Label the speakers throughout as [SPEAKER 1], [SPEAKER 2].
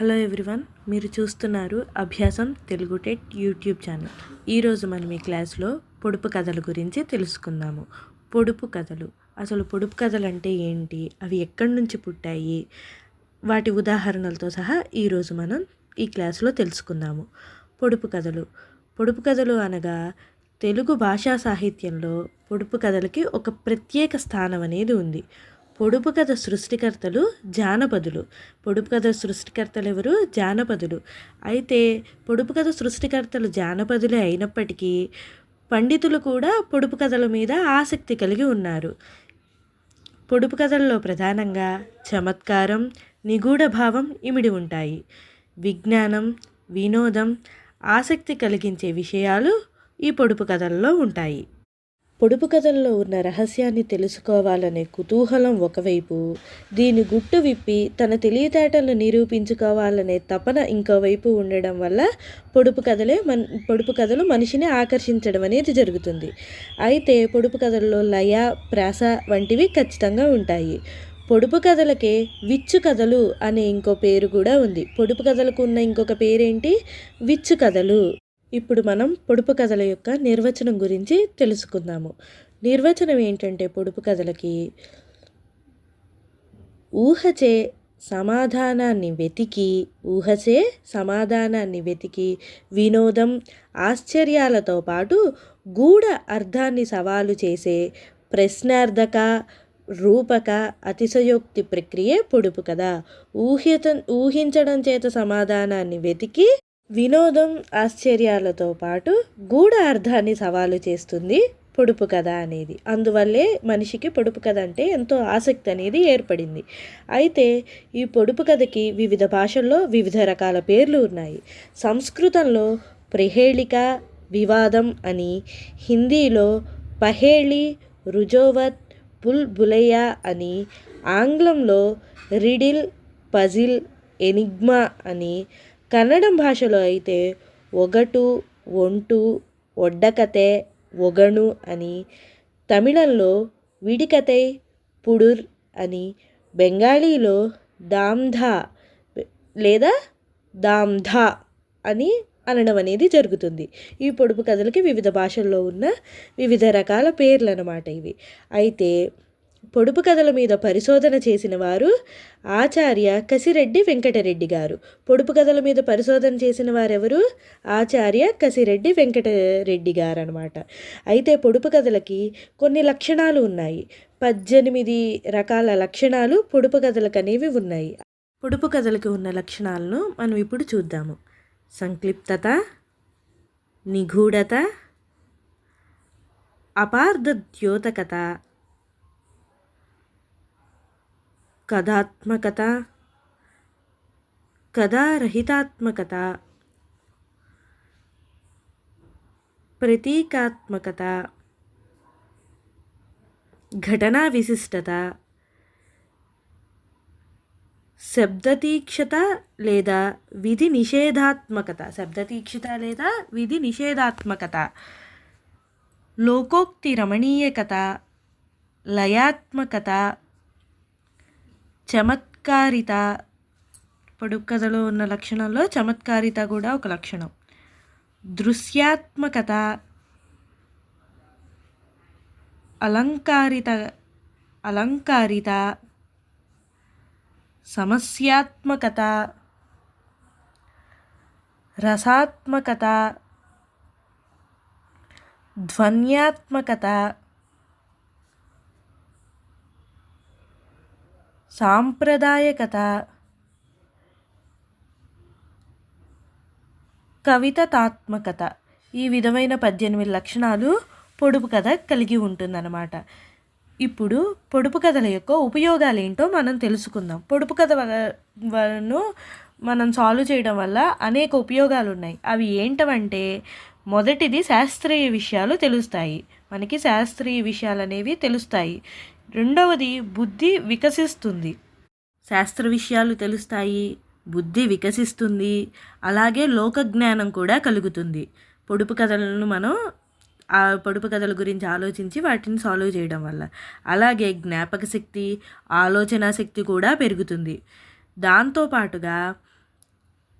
[SPEAKER 1] Hello everyone మీరు చూస్తున్నారు అభ్యాసం తెలుగు టెట్ యూట్యూబ్ ఛానల్. ఈరోజు మనం ఈ క్లాస్లో పొడుపు కథల గురించి తెలుసుకుందాము. పొడుపు కథలు. అసలు పొడుపు కథలు అంటే ఏంటి? అవి ఎక్కడి నుంచి పుట్టాయి? వాటి ఉదాహరణలతో సహా ఈరోజు మనం ఈ క్లాస్లో తెలుసుకుందాము. పొడుపు కథలు. పొడుపు కథలు అనగా తెలుగు భాషా సాహిత్యంలో పొడుపు కథలకి ఒక ప్రత్యేక స్థానం అనేది ఉంది. పొడుపు కథ సృష్టికర్తలు జానపదులు. పొడుపు కథ సృష్టికర్తలు ఎవరు? జానపదులు. అయితే పొడుపు కథ సృష్టికర్తలు జానపదులే అయినప్పటికీ పండితులు కూడా పొడుపు కథల మీద ఆసక్తి కలిగి ఉన్నారు. పొడుపు కథల్లో ప్రధానంగా చమత్కారం నిగూఢ భావం ఇమిడి ఉంటాయి. విజ్ఞానం వినోదం ఆసక్తి కలిగించే విషయాలు ఈ పొడుపు కథల్లో ఉంటాయి. పొడుపు కథల్లో ఉన్న రహస్యాన్ని తెలుసుకోవాలనే కుతూహలం ఒకవైపు దీని గుట్టు విప్పి తన తెలివితేటలను నిరూపించుకోవాలనే తపన ఇంకోవైపు ఉండడం వల్ల పొడుపు కథలే మన్ పొడుపు కథలు మనిషిని ఆకర్షించడం అనేది జరుగుతుంది. అయితే పొడుపు కథల్లో లయ ప్రాస వంటివి ఖచ్చితంగా ఉంటాయి. పొడుపు కథలకే విచ్చు కథలు అనే ఇంకో పేరు కూడా ఉంది. పొడుపు కథలకు ఉన్న ఇంకొక పేరేంటి? విచ్చు కథలు. ఇప్పుడు మనం పొడుపు కథల యొక్క నిర్వచనం గురించి తెలుసుకుందాము. నిర్వచనం ఏంటంటే పొడుపు కథలకి ఊహచే సమాధానాన్ని వెతికి ఊహచే సమాధానాన్ని వెతికి వినోదం ఆశ్చర్యాలతో పాటు గూఢ అర్థాన్ని సవాలు చేసే ప్రశ్నార్థక రూపక అతిశయోక్తి ప్రక్రియే పొడుపు కదా ఊహిత ఊహించడం చేత సమాధానాన్ని వెతికి వినోదం ఆశ్చర్యాలతో పాటు గూఢ అర్థాన్ని సవాలు చేస్తుంది పొడుపు కథ అనేది. అందువల్లే మనిషికి పొడుపు కథ అంటే ఎంతో ఆసక్తి అనేది ఏర్పడింది. అయితే ఈ పొడుపు కథకి వివిధ భాషల్లో వివిధ రకాల పేర్లు ఉన్నాయి. సంస్కృతంలో ప్రహేళిక వివాదం అని హిందీలో పహేళి రుజోవత్ బుల్ బులయ్య అని ఆంగ్లంలో రిడిల్ పజిల్ ఎనిగ్మా అని కన్నడం భాషలో అయితే ఒగటు ఒంటు ఒడ్డకతే ఒగణు అని తమిళంలో విడికతై పుడుర్ అని బెంగాలీలో దామ్ధా లేదా దామ్ధా అని అనడం అనేది జరుగుతుంది. ఈ పొడుపు కథలకి వివిధ భాషల్లో ఉన్న వివిధ రకాల పేర్లు అన్నమాట ఇవి. అయితే పొడుపు కథల మీద పరిశోధన చేసిన వారు ఆచార్య కసిరెడ్డి వెంకటరెడ్డి గారు. పొడుపు కథల మీద పరిశోధన చేసిన వారెవరు? ఆచార్య కసిరెడ్డి వెంకటరెడ్డి గారు అనమాట అయితే పొడుపు కథలకి కొన్ని లక్షణాలు ఉన్నాయి. పద్దెనిమిది రకాల లక్షణాలు పొడుపు కథలకు అనేవి ఉన్నాయి. పొడుపు కథలకి ఉన్న లక్షణాలను మనం ఇప్పుడు చూద్దాము. సంక్లిప్తత నిగూఢత అపార్థద్యోతకత కథాత్మకత కథారహితాత్మకత ప్రతీకాత్మకత ఘటనా విశిష్టత శబ్దతీక్షత లేదా విధి నిషేధాత్మకత శబ్దతీక్షత లేదా విధి నిషేధాత్మకత లోకోక్తి రమణీయకత లయాత్మకత చమత్కారిత పొడుపు కథలో ఉన్న లక్షణంలో చమత్కారిత కూడా ఒక లక్షణం. దృశ్యాత్మకత అలంకారిత అలంకారిత సమస్యాత్మకత రసాత్మకత ధ్వన్యాత్మకత సాంప్రదాయకత. కవితాత్మకత. ఈ విధమైన పద్దెనిమిది లక్షణాలు పొడుపు కథ కలిగి ఉంటుందన్నమాట. ఇప్పుడు పొడుపు కథల యొక్క ఉపయోగాలు ఏంటో మనం తెలుసుకుందాం. పొడుపు కథ వలను మనం సాల్వ్ చేయడం వల్ల అనేక ఉపయోగాలు ఉన్నాయి అవి ఏంటవంటే మొదటిది శాస్త్రీయ విషయాలు తెలుస్తాయి. మనకి శాస్త్రీయ విషయాలు అనేవి తెలుస్తాయి. రెండవది బుద్ధి వికసిస్తుంది. శాస్త్ర విషయాలు తెలుస్తాయి బుద్ధి వికసిస్తుంది అలాగే లోక జ్ఞానం కూడా కలుగుతుంది. పొడుపు కథలను మనం ఆ పొడుపు కథల గురించి ఆలోచించి వాటిని సాల్వ్ చేయడం వల్ల. అలాగే జ్ఞాపక శక్తి ఆలోచన శక్తి కూడా పెరుగుతుంది. దాంతోపాటుగా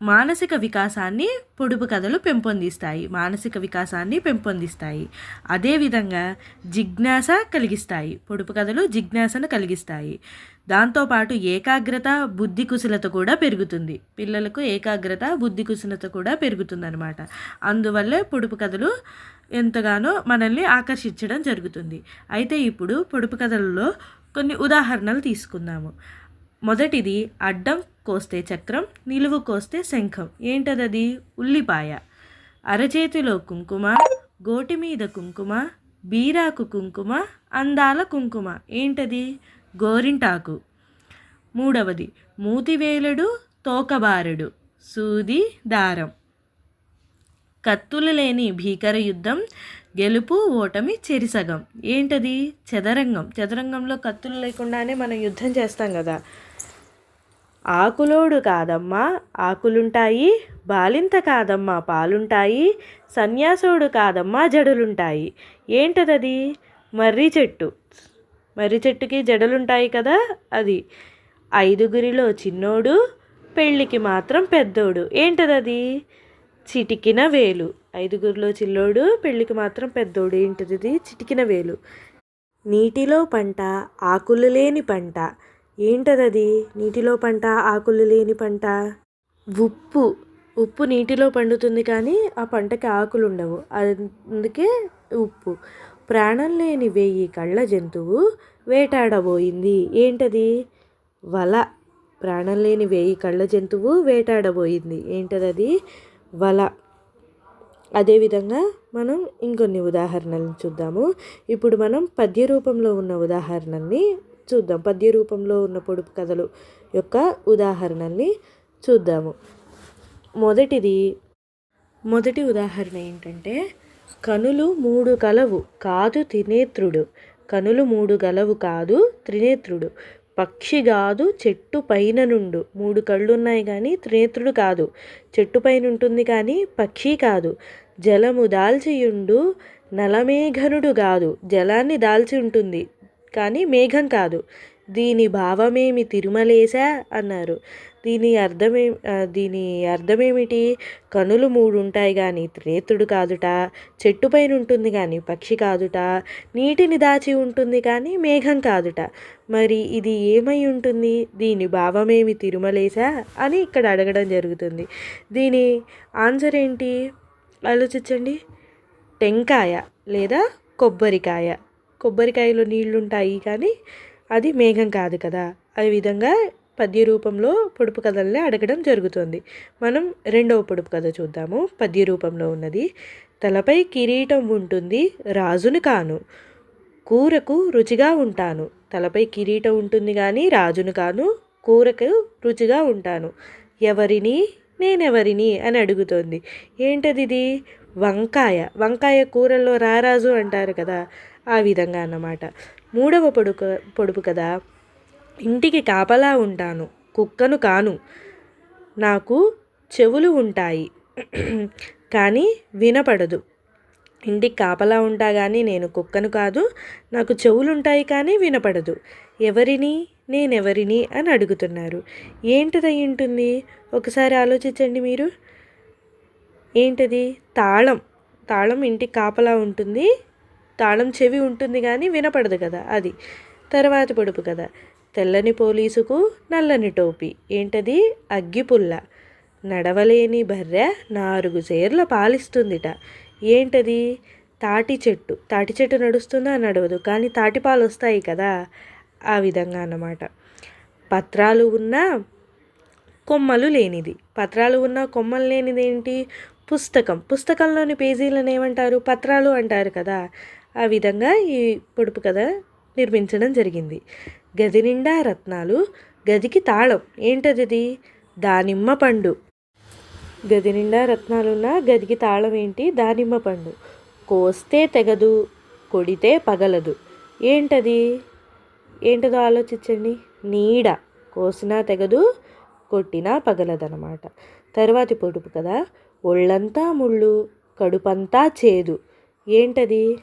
[SPEAKER 1] మానసిక వికాసాన్ని పొడుపు కథలు పెంపొందిస్తాయి. మానసిక వికాసాన్ని పెంపొందిస్తాయి. అదేవిధంగా జిజ్ఞాస కలిగిస్తాయి. పొడుపు కథలు జిజ్ఞాసను కలిగిస్తాయి. దాంతోపాటు ఏకాగ్రత బుద్ధి కుశలత కూడా పెరుగుతుంది. పిల్లలకు ఏకాగ్రత బుద్ధి కుశలత కూడా పెరుగుతుందన్నమాట. అందువల్లే పొడుపు కథలు ఎంతగానో మనల్ని ఆకర్షించడం జరుగుతుంది. అయితే ఇప్పుడు పొడుపు కథలలో కొన్ని ఉదాహరణలు తీసుకుందాము. మొదటిది అడ్డం కోస్తే చక్రం నిలువు కోస్తే శంఖం. ఏంటదది? ఉల్లిపాయ. అరచేతిలో కుంకుమ గోటి మీద కుంకుమ బీరాకు కుంకుమ అందాల కుంకుమ. ఏంటది? గోరింటాకు. మూడవది మూతివేలుడు తోకబారుడు. సూది దారం. కత్తులు లేని భీకర యుద్ధం గెలుపు ఓటమి చెరిసగం. ఏంటది? చదరంగం. చదరంగంలో కత్తులు లేకుండానే మనం యుద్ధం చేస్తాం కదా. ఆకులోడు కాదమ్మా ఆకులుంటాయి బాలింత కాదమ్మా పాలుంటాయి సన్యాసుడు కాదమ్మా జడలుంటాయి. ఏంటదది? మర్రి చెట్టు. మర్రి చెట్టుకి జడలుంటాయి కదా అది. ఐదుగురిలో చిన్నోడు పెళ్ళికి మాత్రం పెద్దోడు. ఏంటదది? చిటికిన వేలు. ఐదుగురిలో చిల్లోడు పెళ్ళికి మాత్రం పెద్దోడు. ఏంటిది చిటికిన వేలు. నీటిలో పంట ఆకులు లేని పంట. ఏంటదది? నీటిలో పంట ఆకులు లేని పంట. ఉప్పు. ఉప్పు నీటిలో పండుతుంది కానీ ఆ పంటకి ఆకులు ఉండవు. అందుకే ఉప్పు. ప్రాణం లేని వెయ్యి కళ్ళ జంతువు వేటాడబోయింది. ఏంటది? వల. ప్రాణం లేని వేయి కళ్ళ జంతువు వేటాడబోయింది. ఏంటది అది వల అదేవిధంగా మనం ఇంకొన్ని ఉదాహరణలను చూద్దాము. ఇప్పుడు మనం పద్య రూపంలో ఉన్న ఉదాహరణల్ని చూద్దాం. పద్య రూపంలో ఉన్న పొడుపు కథలు యొక్క ఉదాహరణల్ని చూద్దాము. మొదటిది మొదటి ఉదాహరణ ఏంటంటే కనులు మూడు కలవు కాదు త్రినేత్రుడు. కనులు మూడు గలవు కాదు త్రినేత్రుడు. పక్షి కాదు చెట్టు పైన నుండు. మూడు కళ్ళు ఉన్నాయి కానీ త్రినేత్రుడు కాదు. చెట్టు పైన ఉంటుంది కానీ పక్షి కాదు. జలము దాల్చియుండు నలమేఘనుడు కాదు జలాన్ని దాల్చి ఉంటుంది. కానీ మేఘం కాదు. దీని భావమేమి తిరుమలేశా? అన్నారు. దీని అర్థమే దీని అర్థమేమిటి? కనులు మూడు ఉంటాయి కానీ త్రేతుడు కాదుట చెట్టుపైన ఉంటుంది కానీ పక్షి కాదుట నీటిని దాచి ఉంటుంది కానీ మేఘం కాదుట. మరి ఇది ఏమై ఉంటుంది? దీని భావమేమి తిరుమలేశా? అని ఇక్కడ అడగడం జరుగుతుంది. దీని ఆన్సర్ ఏంటి? ఆలోచించండి. టెంకాయ లేదా కొబ్బరికాయ. కొబ్బరికాయలో నీళ్ళు ఉంటాయి కానీ అది మేఘం కాదు కదా. ఆ విధంగా పద్య రూపంలో పొడుపు కథల్ని అడగడం జరుగుతుంది. మనం రెండవ పొడుపు కథ చూద్దాము. పద్య రూపంలో ఉన్నది తలపై కిరీటం ఉంటుంది రాజును కాను కూరకు రుచిగా ఉంటాను. తలపై కిరీటం ఉంటుంది కానీ రాజును కాను కూరకు రుచిగా ఉంటాను. ఎవరిని? నేనెవరిని? అని అడుగుతోంది. ఏంటది ఇది వంకాయ. వంకాయ కూరల్లో రారాజు అంటారు కదా. ఆ విధంగా అన్నమాట. మూడవ పొడుక పొడుపు కదా ఇంటికి కాపలా ఉంటాను కుక్కను కాను నాకు చెవులు ఉంటాయి కానీ వినపడదు. ఇంటికి కాపలా ఉంటా కానీ నేను కుక్కను కాదు నాకు చెవులు ఉంటాయి కానీ వినపడదు. ఎవరిని? నేనెవరిని? అని అడుగుతున్నారు. ఏంటిది ఉంటుంది? ఒకసారి ఆలోచించండి మీరు. ఏంటది? తాళం. తాళం ఇంటికి కాపలా ఉంటుంది తాళం చెవి ఉంటుంది కానీ వినపడదు కదా అది. తర్వాత పొడుపు కదా తెల్లని పోలీసుకు నల్లని టోపీ. ఏంటది? అగ్గిపుల్ల. నడవలేని బర్రె నాలుగు చేర్ల పాలిస్తుందిట. ఏంటది? తాటి చెట్టు. తాటి చెట్టు నడుస్తుందా? నడవదు. కానీ తాటిపాలు వస్తాయి కదా? ఆ విధంగా అన్నమాట. పత్రాలు ఉన్న కొమ్మలు లేనిది. పత్రాలు ఉన్న కొమ్మలు లేనిది ఏంటి పుస్తకం. పుస్తకంలోని పేజీలను ఏమంటారు? పత్రాలు అంటారు కదా. ఆ విధంగా ఈ పొడుపు కథ నిర్మించడం జరిగింది. గది నిండా రత్నాలు గదికి తాళం. ఏంటది దానిమ్మ పండు. గది నిండా రత్నాలున్న గదికి తాళం ఏంటి? దానిమ్మ పండు. కోస్తే తెగదు కొడితే పగలదు. ఏంటది? ఏంటదో ఆలోచించండి. నీడ. కోసినా తెగదు కొట్టినా పగలదనమాట. తర్వాతి పొడుపు కదా ఒళ్ళంతా ముళ్ళు కడుపంతా చేదు. ఏంటది?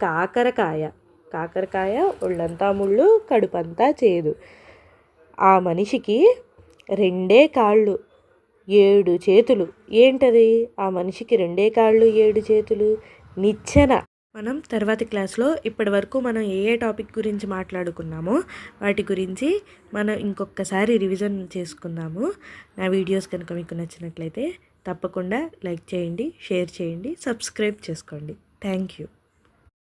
[SPEAKER 1] కాకరకాయ. కాకరకాయ ఒళ్ళంతా ముళ్ళు కడుపంతా చేదు. ఆ మనిషికి రెండే కాళ్ళు ఏడు చేతులు. ఏంటది? ఆ మనిషికి రెండే కాళ్ళు ఏడు చేతులు? నిచ్చెన. మనం తర్వాతి క్లాస్లో ఇప్పటి వరకు మనం ఏ ఏ టాపిక్ గురించి మాట్లాడుకున్నామో వాటి గురించి మనం ఇంకొకసారి రివిజన్ చేసుకుందాము. నా వీడియోస్ కనుక మీకు నచ్చినట్లయితే తప్పకుండా లైక్ చేయండి షేర్ చేయండి సబ్స్క్రైబ్ చేసుకోండి. Thank you.